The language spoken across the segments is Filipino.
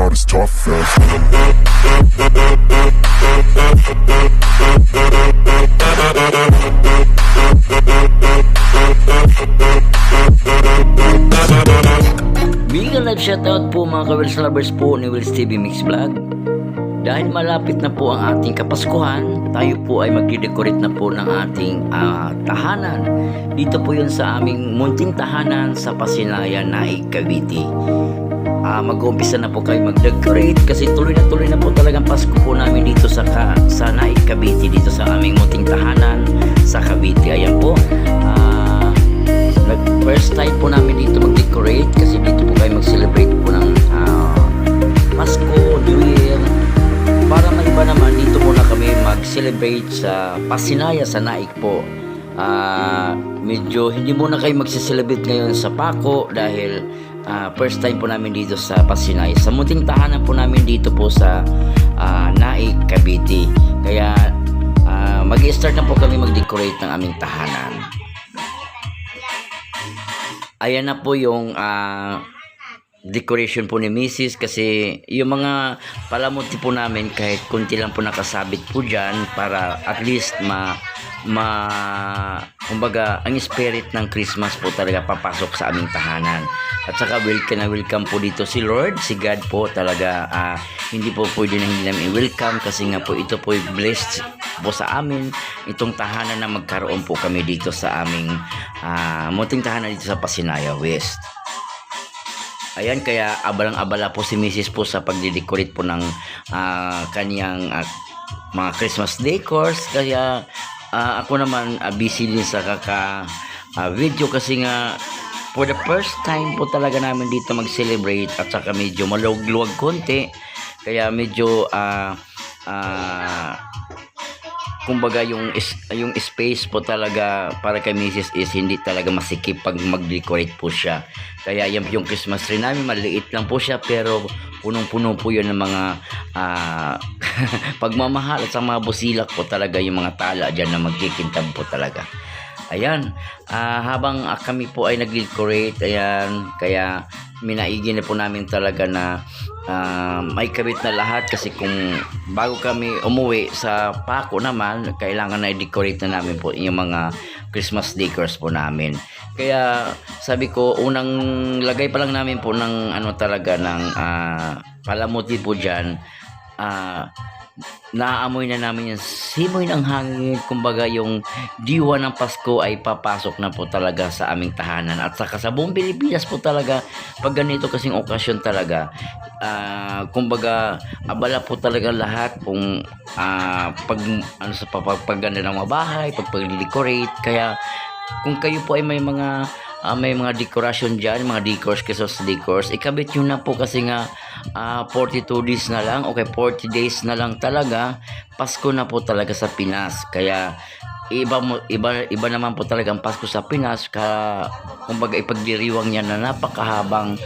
not as tough as Big live shoutout po mga ka-Wills lovers po ni Wills TV Mix Vlog. Dahil malapit na po ang ating Kapaskuhan, tayo po ay magdidecorate na po ng ating ah, tahanan. Dito po yun sa aming munting tahanan sa Pasinayan, Naik, Cavite. Ah, mag-uumpisa na po kayo mag-decorate kasi tuloy na tuloy na po talagang Pasko po namin dito sa, ka, sa Naik, Cavite, dito sa aming munting tahanan sa Cavite. Ayan po. Nag first time po namin dito mag-decorate kasi dito po kayo mag-celebrate po ng ah, Pasko, New Year. Para maiba naman, dito muna kami mag-celebrate sa Pasinaya sa Naik po. Ah, medyo hindi muna kayo magse-celebrate ngayon sa Paco dahil ah, first time po namin dito sa Pasinaya. Sa munting tahanan po namin dito po sa ah, Naik, Cavite. Kaya ah, mag-start na po kami mag-decorate ng aming tahanan. Ayan na po yung ah, decoration po ni Mrs. kasi yung mga palamuti po namin kahit kunti lang po nakasabit po dyan para at least ma ma kumbaga ang spirit ng Christmas po talaga papasok sa aming tahanan at saka welcome na welcome po dito si Lord si God po talaga ah, hindi po pwede na hindi namin welcome kasi nga po ito po blessed po sa amin itong tahanan na magkaroon po kami dito sa aming ah, munting tahanan dito sa Pasinaya West Ayan, kaya abalang-abala po si Mrs. po sa pagdidecorate po ng ah, kaniyang ah, mga Christmas decors. Kaya ah, ako naman ah, busy din sa kaka ah, video kasi nga for the first time po talaga namin dito mag-celebrate at saka medyo maluwag-luwag konti. Kaya medyo ah ah, kumbaga yung yung space po talaga para kay Mrs. is hindi talaga masikip pag mag-decorate po siya. Kaya yan yung Christmas tree namin, maliit lang po siya pero punong-puno po yun ng mga ah, pagmamahal at sa mga busilak po talaga yung mga tala dyan na magkikintab po talaga. Ayan, ah, habang ah, kami po ay nag-decorate, ayan, kaya minaigi na po namin talaga na ah, may kabit na lahat kasi kung bago kami umuwi sa Paco naman, kailangan na i-decorate na namin po yung mga Christmas decors po namin. Kaya sabi ko, unang lagay pa lang namin po ng ano talaga ng ah, palamuti po dyan, ah, naamoy na namin yung simoy ng hangin. Kumbaga yung diwa ng Pasko ay papasok na po talaga sa aming tahanan. At saka sa buong Pilipinas po talaga, pag ganito kasing okasyon talaga, ah, kumbaga abala po talaga lahat kung ah, pag, ano, sa pag, pagganda ng mga bahay, pag pag-decorate. Kaya kung kayo po ay may mga ah, may mga decoration dyan, mga decors, Christmas decors, ikabit nyo na po kasi nga ah, 42 days na lang, okay, 40 days na lang talaga, Pasko na po talaga sa Pinas. Kaya iba mo iba iba naman po talaga ang Pasko sa Pinas. Ka kumbaga ipagdiriwang niya na napakahabang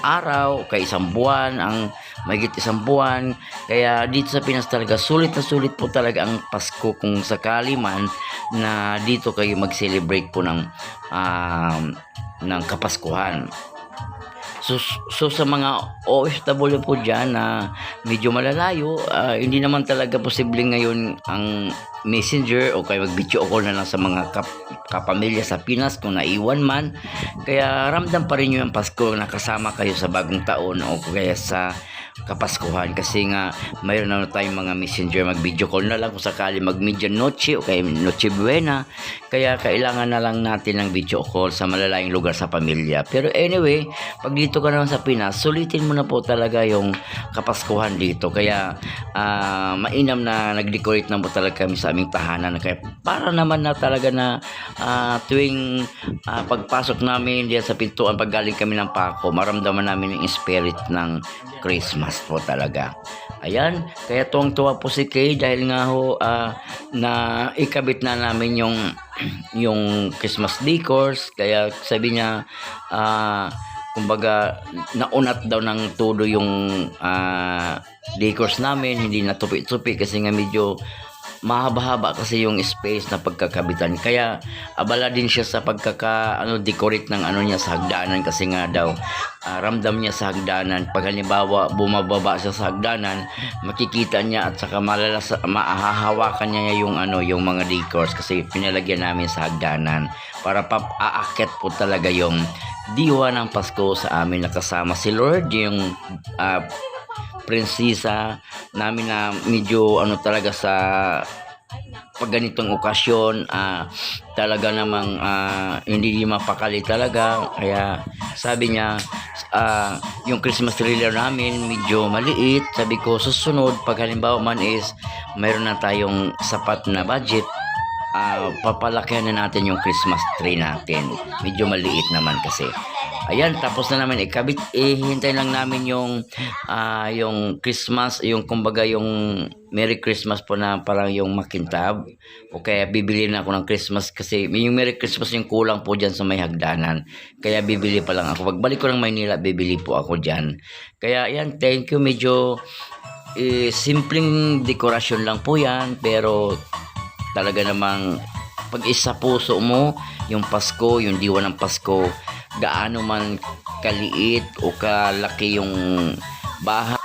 araw kay isang buwan ang mahigit isang buwan. Kaya dito sa Pinas talaga sulit na sulit po talaga ang Pasko kung sakali man na dito kayo mag-celebrate po ng um, ng Kapaskuhan So, so sa mga OFW po dyan na medyo malalayo, ah, hindi naman talaga posible ngayon ang messenger o kaya mag-video call na lang sa mga kap kapamilya sa Pinas kung naiwan man. Kaya ramdam pa rin nyo yung Pasko na kasama kayo sa bagong taon o kaya sa kapaskuhan. Kasi nga mayroon na tayong mga messenger. Mag video call na lang kung sakali mag noche o kaya noche buena. Kaya kailangan na lang natin ng video call sa malalayong lugar sa pamilya. Pero anyway pag dito ka naman sa Pinas sulitin mo na po talaga yung kapaskuhan dito. Kaya ah, mainam na nag-decorate na po talaga kami sa aming tahanan. Kaya para naman na talaga na ah, tuwing ah, pagpasok namin diyan sa pintuan pag galing kami ng Paco maramdaman namin yung spirit ng Christmas po talaga. Ayan, kaya tuwang-tuwa po si Kay dahil nga ho ah, na ikabit na namin yung yung Christmas decors kaya sabi niya ah, kumbaga naunat daw ng todo yung ah, decors namin hindi na tupi-tupi kasi nga medyo mahaba-haba kasi yung space na pagkakabitan. Kaya abala din siya sa pagkaka ano decorate ng ano niya sa hagdanan kasi nga daw ah, ramdam niya sa hagdanan. Pag halimbawa bumababa siya sa hagdanan, makikita niya at saka malalas maahahawakan niya yung ano yung mga decors kasi pinalagyan namin sa hagdanan para pa aakyat po talaga yung diwa ng Pasko sa amin nakasama si Lord yung ah, prinsesa namin na medyo ano talaga sa pag ganitong okasyon ah, talaga namang ah, hindi mapakali talaga. Kaya sabi niya ah, yung Christmas trailer namin medyo maliit. Sabi ko susunod pag halimbawa man is mayroon na tayong sapat na budget ah, papalakihan na natin yung Christmas tree natin. Medyo maliit naman kasi Ayan, tapos na namin ikabit. Eh, hintay lang namin yung ah, yung Christmas, yung kumbaga yung Merry Christmas po na parang yung makintab. O kaya bibili na ako ng Christmas kasi yung Merry Christmas yung kulang po dyan sa may hagdanan. Kaya bibili pa lang ako. Pagbalik ko ng Maynila, bibili po ako dyan. Kaya ayan, thank you. Medyo eh, simpleng dekorasyon lang po yan. Pero talaga namang pag isa puso mo, yung Pasko, yung diwa ng Pasko, gaano man kaliit o kalaki yung bahay.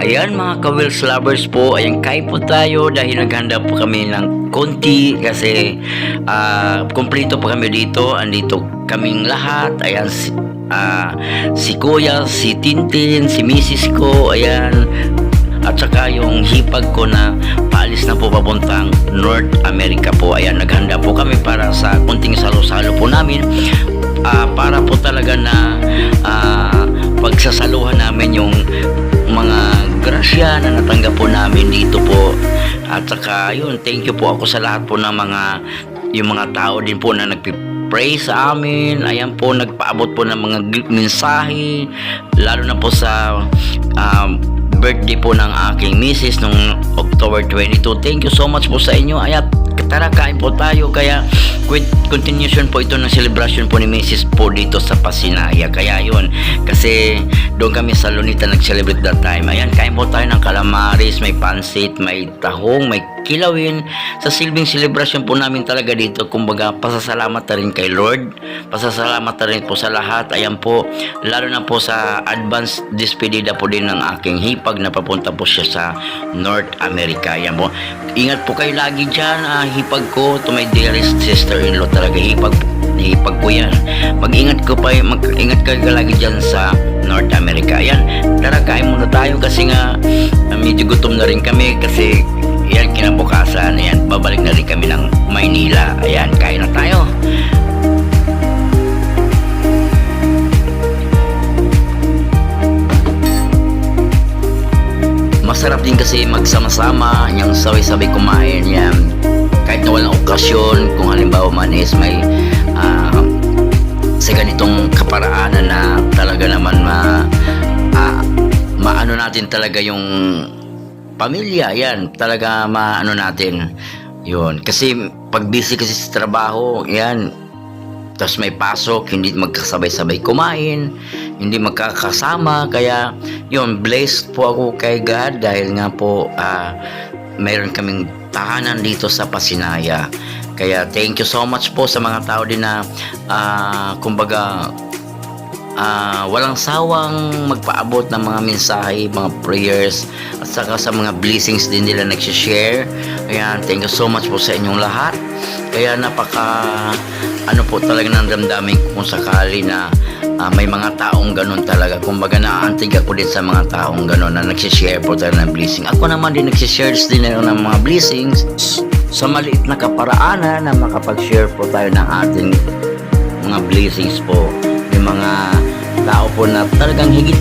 Ayan mga ka-Wills lovers po, ayan kain po tayo dahil naghanda po kami ng konti kasi ah, kumpleto po kami dito, andito kaming lahat, ayan ah, si Kuya, si Tintin, si Mrs. ko, ayan at saka yung hipag ko na paalis na po papuntang North America po. Ayan, naghanda po kami para sa kunting salo-salo po namin ah, para po talaga na ah, pagsasaluhan namin yung mga grasya na natanggap po namin dito po. At saka yun, thank you po ako sa lahat po ng mga yung mga tao din po na nagpi-pray sa amin. Ayan po, nagpaabot po ng mga mensahe. Lalo na po sa um, birthday po ng aking misis nung October 22. Thank you so much po sa inyo. Ayan, tara kain po tayo. Kaya continuation po ito ng celebration po ni Mrs. po dito sa Pasinaya. Kaya yun, kasi doon kami sa Lunita nag-celebrate that time. Ayan, kain po tayo ng calamaris, may pansit, may tahong, may kilawin. Sa silbing celebration po namin talaga dito, kumbaga, pasasalamat na rin kay Lord. Pasasalamat na rin po sa lahat. Ayan po, lalo na po sa advance despedida po din ng aking hipag na papunta po siya sa North America. Ayan po. Ingat po kayo lagi dyan, ah, hipag ko, to my dearest sister-in-law talaga, hipag ko yan. Mag-ingat ko pa, mag-ingat kayo lagi dyan sa North America. Ayan, tara kain muna tayo kasi nga ah, medyo gutom na rin kami kasi yan kinabukasan. Ayan, babalik na rin kami ng Maynila. Ayan, kain na tayo. Masarap din kasi magsama-sama, yung sabay-sabay kumain yan. Kahit na walang okasyon, kung halimbawa man is may ah, sa ganitong kaparaanan na talaga naman ma ah, maano natin talaga yung pamilya. Yan talaga maano natin yun. Kasi pag busy kasi sa trabaho yan tapos may pasok hindi magkasabay-sabay kumain hindi magkakasama. Kaya yun blessed po ako kay God dahil nga po ah, mayroon kaming tahanan dito sa Pasinaya kaya thank you so much po sa mga tao din na ah, kumbaga ah, walang sawang magpaabot ng mga mensahe, mga prayers at saka sa mga blessings din nila nagsishare. Ayan, thank you so much po sa inyong lahat. Kaya napaka ano po talaga ng damdamin kung sakali na ah, may mga taong ganun talaga. Kumbaga naaantig ako din sa mga taong ganun na nagsishare po talaga ng blessing. Ako naman din nagsishare din ako ng mga blessings sa maliit na kaparaanan na makapag-share po tayo ng ating mga blessings po. Yung mga tao po na talagang higit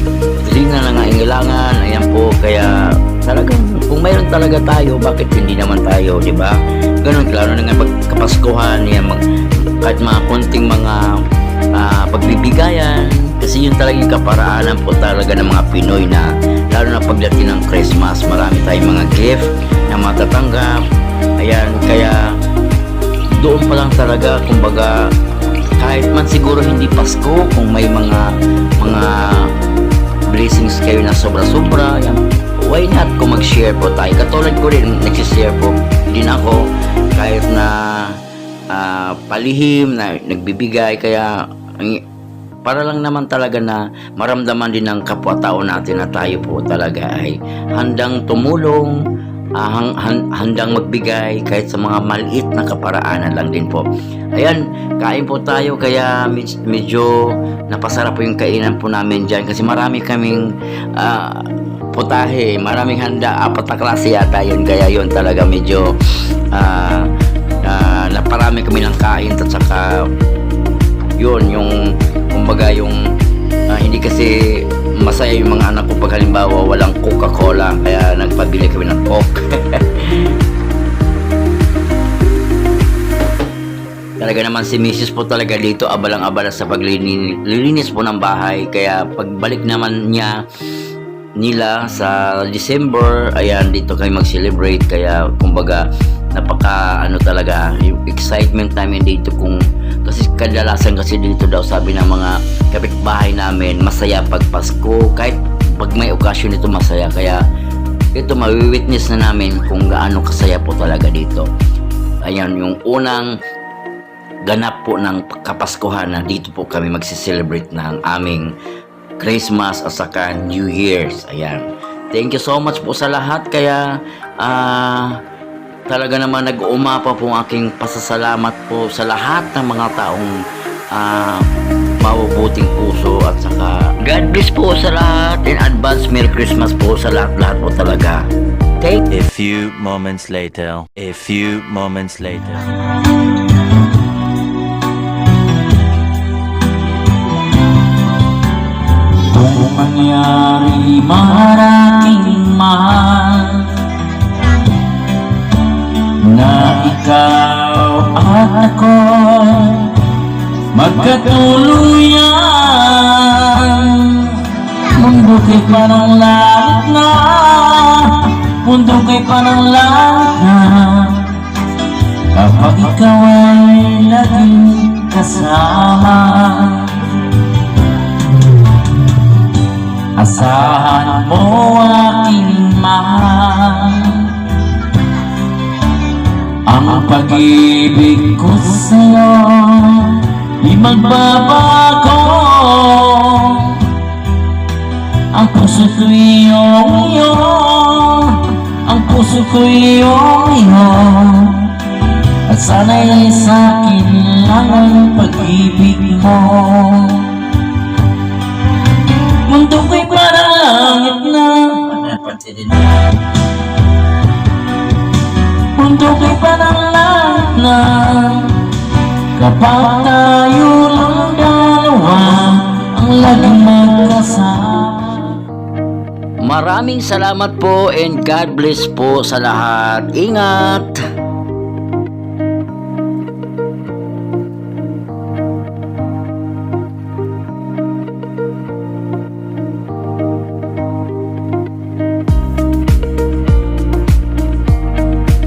higit na nangailangan ayan po kaya talagang kung mayroon talaga tayo bakit hindi naman tayo di ba? Ganun lalo na nga pagkapaskuhan yan mag, kahit mga konting mga ah, pagbibigayan kasi yun talaga yung kaparaanan po talaga ng mga Pinoy na lalo na pagdating ng Christmas marami tayong mga gift na matatanggap ayan kaya doon pa lang talaga kumbaga kahit man siguro hindi Pasko, kung may mga mga blessings kayo na sobra-sobra, yan, why not kung mag-share po tayo? Katulad ko rin, nagsishare po din ako kahit na ah, palihim na nagbibigay kaya ang- para lang naman talaga na maramdaman din ng kapwa-tao natin na tayo po talaga ay handang tumulong, han- handang magbigay kahit sa mga maliit na kaparaanan lang din po. Ayan, kain po tayo kaya med- medyo napasarap po yung kainan po namin dyan kasi marami kaming ah, putahe, maraming handa, apat na klase yata yun kaya yun talaga medyo ah, ah, naparami kami ng kain at saka yun yung kumbaga yung ah, hindi kasi masaya yung mga anak ko pag halimbawa walang Coca-Cola kaya nagpabili kami ng Coke Talaga naman si Mrs. po talaga dito abalang-abala sa paglilinis po ng bahay kaya pagbalik naman niya nila sa December. Ayan dito kami mag-celebrate. Kaya kumbaga napaka ano talaga yung excitement namin dito kung kasi kadalasan kasi dito daw sabi ng mga kapitbahay namin masaya pag Pasko. Kahit pag may okasyon ito masaya. Kaya ito mawi-witness na namin kung gaano kasaya po talaga dito. Ayan yung unang ganap po ng kapaskuhan na dito po kami magse-celebrate ng aming Christmas at saka New Year's. Ayan. Thank you so much po sa lahat. Kaya, ah, talaga naman nag-uumapa po ang aking pasasalamat po sa lahat ng mga taong ah, mabubuting puso at saka God bless po sa lahat in advance Merry Christmas po sa lahat-lahat po talaga. Thank A few moments later. A few moments later. Magkatuluyan Mundo kay parang langit na Mundo kay parang langit na Kapag ikaw ay laging kasama. Asahan mo aking mahal. Ang pag-ibig ko sa'yo Di magbabago. Ang puso ko iyong iyo Ang puso ko iyong iyo At sana'y sa'kin lang ang pag-ibig mo. Mundo ko'y parang langit na. Mundo ko'y parang langit na Kapag tayo lang dalawa Ang laging magkasama Maraming salamat po and God bless po sa lahat. Ingat!